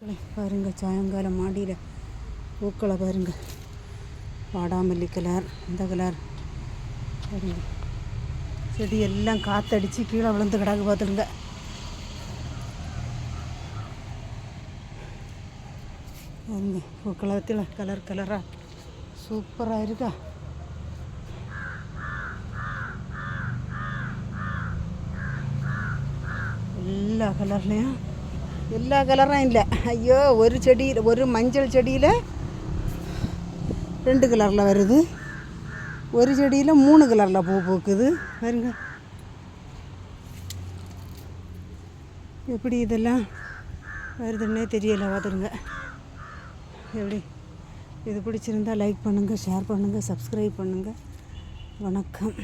பாருங்கள் சாயங்காலம் மாடியில் பூக்களை பாருங்கள் வாடாமல்லி கலர் இந்த கலர் பாருங்க. செடி எல்லாம் காத்தடிச்சு கீழே விழுந்து கிடக்கு பார்த்துருங்க பாருங்க பூக்களத்தில் கலர் கலராக சூப்பராக இருக்கா? எல்லா கலர்லேயும் எல்லா கலரும் இல்லை. ஐயோ ஒரு செடியில் ஒரு மஞ்சள் செடியில் ரெண்டு கலரில் வருது. ஒரு செடியில் மூணு கலரில் பூ பூக்குது. பாருங்க. எப்படி இதெல்லாம் வருதுன்னே தெரியலை பார்த்துருங்க. எப்படி? இது பிடிச்சிருந்தா லைக் பண்ணுங்கள் ஷேர் பண்ணுங்கள் சப்ஸ்கிரைப் பண்ணுங்கள் வணக்கம்.